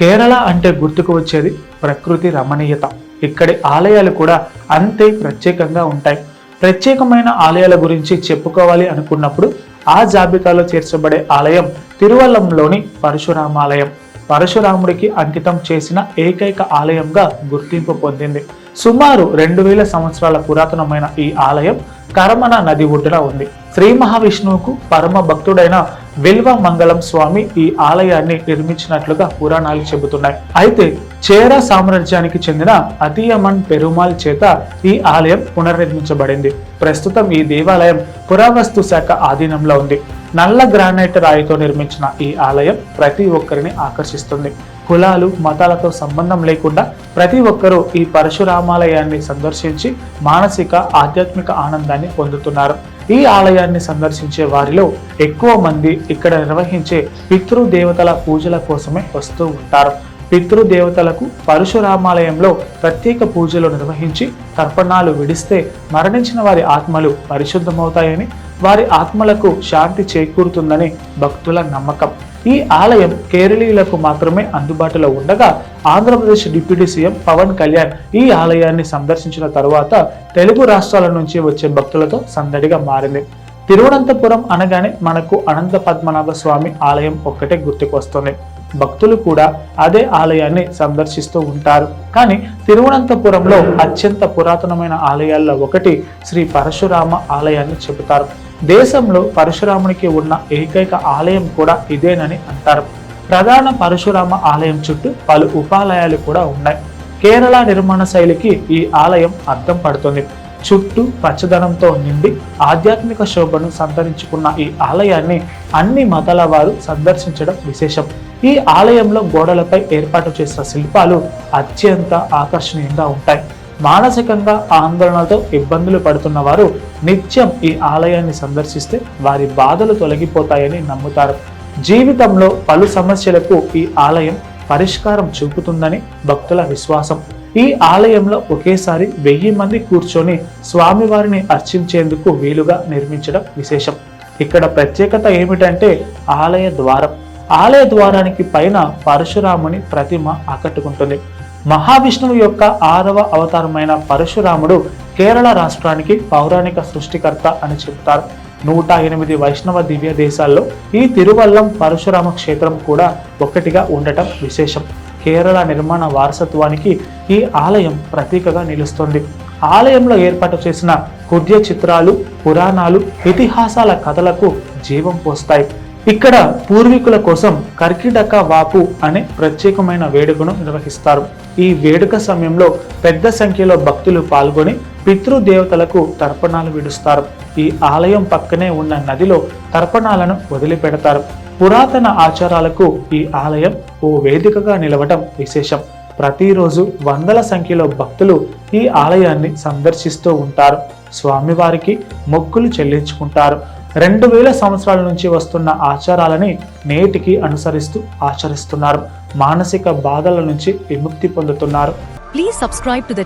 కేరళ అంటే గుర్తుకు వచ్చేది ప్రకృతి రమణీయత. ఇక్కడి ఆలయాలు కూడా అంతే ప్రత్యేకంగా ఉంటాయి. ప్రత్యేకమైన ఆలయాల గురించి చెప్పుకోవాలి అనుకున్నప్పుడు ఆ జాబితాలో చేర్చబడే ఆలయం తిరువల్లంలోని పరశురామాలయం. పరశురాముడికి అంకితం చేసిన ఏకైక ఆలయంగా గుర్తింపు పొందింది. సుమారు రెండు వేల సంవత్సరాల పురాతనమైన ఈ ఆలయం కరమన నది ఒడ్డున ఉంది. శ్రీ మహావిష్ణువుకు పరమ భక్తుడైన విల్వ మంగళం స్వామి ఈ ఆలయాన్ని నిర్మించినట్లుగా పురాణాలు చెబుతున్నాయి. అయితే చేర సామ్రాజ్యానికి చెందిన అతియమన్ పెరుమాల్ చేత ఈ ఆలయం పునర్నిర్మించబడింది. ప్రస్తుతం ఈ దేవాలయం పురావస్తు శాఖ ఆధీనంలో ఉంది. నల్ల గ్రానైట్ రాయితో నిర్మించిన ఈ ఆలయం ప్రతి ఒక్కరిని ఆకర్షిస్తుంది. కులాలు మతాలతో సంబంధం లేకుండా ప్రతి ఒక్కరూ ఈ పరశురామాలయాన్ని సందర్శించి మానసిక ఆధ్యాత్మిక ఆనందాన్ని పొందుతున్నారు. ఈ ఆలయాన్ని సందర్శించే వారిలో ఎక్కువ మంది ఇక్కడ నిర్వహించే పితృదేవతల పూజల కోసమే వస్తూ ఉంటారు. పితృదేవతలకు పరశురామాలయంలో ప్రత్యేక పూజలు నిర్వహించి తర్పణాలు విడిస్తే మరణించిన వారి ఆత్మలు పరిశుద్ధమవుతాయని వారి ఆత్మలకు శాంతి చేకూరుతుందని భక్తుల నమ్మకం. ఈ ఆలయం కేరళీయులకు మాత్రమే అందుబాటులో ఉండగా ఆంధ్రప్రదేశ్ డిప్యూటీ సీఎం పవన్ కళ్యాణ్ ఈ ఆలయాన్ని సందర్శించిన తరువాత తెలుగు రాష్ట్రాల నుంచి వచ్చే భక్తులతో సందడిగా మారింది. తిరువనంతపురం అనగానే మనకు అనంత పద్మనాభ స్వామి ఆలయం ఒక్కటే గుర్తుకొస్తుంది. భక్తులు కూడా అదే ఆలయాన్ని సందర్శిస్తూ ఉంటారు. కానీ తిరువనంతపురంలో అత్యంత పురాతనమైన ఆలయాల్లో ఒకటి శ్రీ పరశురామ ఆలయాన్ని చెబుతారు. దేశంలో పరశురామునికి ఉన్న ఏకైక ఆలయం కూడా ఇదేనని అంటారు. ప్రధాన పరశురామ ఆలయం చుట్టూ పలు ఉపాలయాలు కూడా ఉన్నాయి. కేరళ నిర్మాణ శైలికి ఈ ఆలయం అద్దం పడుతుంది. చుట్టూ పచ్చదనంతో నిండి ఆధ్యాత్మిక శోభను సంతరించుకున్న ఈ ఆలయాన్ని అన్ని మతాల వారు సందర్శించడం విశేషం. ఈ ఆలయంలో గోడలపై ఏర్పాటు చేసిన శిల్పాలు అత్యంత ఆకర్షణీయంగా ఉంటాయి. మానసికంగా ఆందోళనతో ఇబ్బందులు పడుతున్న వారు నిత్యం ఈ ఆలయాన్ని సందర్శిస్తే వారి బాధలు తొలగిపోతాయని నమ్ముతారు. జీవితంలో పలు సమస్యలకు ఈ ఆలయం పరిష్కారం చూపుతుందని భక్తుల విశ్వాసం. ఈ ఆలయంలో ఒకేసారి వెయ్యి మంది కూర్చొని స్వామివారిని అర్చించేందుకు వీలుగా నిర్మించడం విశేషం. ఇక్కడ ప్రత్యేకత ఏమిటంటే ఆలయ ద్వారం. ఆలయ ద్వారానికి పైన పరశురాముని ప్రతిమ ఆకట్టుకుంటుంది. మహావిష్ణువు యొక్క ఆరవ అవతారమైన పరశురాముడు కేరళ రాష్ట్రానికి పౌరాణిక సృష్టికర్త అని చెబుతారు నూట ఎనిమిది వైష్ణవ దివ్య దేశాల్లో ఈ తిరువల్లం పరశురామ క్షేత్రం కూడా ఒకటిగా ఉండటం విశేషం. కేరళ నిర్మాణ వారసత్వానికి ఈ ఆలయం ప్రతీకగా నిలుస్తుంది. ఆలయంలో ఏర్పాటు చేసిన కుద్య చిత్రాలు పురాణాలు ఇతిహాసాల కథలకు జీవం పోస్తాయి. ఇక్కడ పూర్వీకుల కోసం కర్కిటక వాపు అనే ప్రత్యేకమైన వేడుకను నిర్వహిస్తారు. ఈ వేడుక సమయంలో పెద్ద సంఖ్యలో భక్తులు పాల్గొని పితృదేవతలకు తర్పణాలు విడుస్తారు. ఈ ఆలయం పక్కనే ఉన్న నదిలో తర్పణాలను వదిలిపెడతారు. పురాతన ఆచారాలకు ఈ ఆలయం ఓ వేదికగా నిలవటం విశేషం. ప్రతిరోజు వందల సంఖ్యలో భక్తులు ఈ ఆలయాన్ని సందర్శిస్తూ ఉంటారు. స్వామివారికి మొక్కులు చెల్లించుకుంటారు. రెండు వేల సంవత్సరాల నుంచి వస్తున్న ఆచారాలని నేటికి అనుసరిస్తూ ఆచరిస్తున్నారు. మానసిక బాధల నుంచి విముక్తి పొందుతున్నారు. Please subscribe to the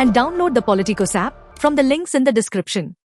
and download the Politicos app from the links in the description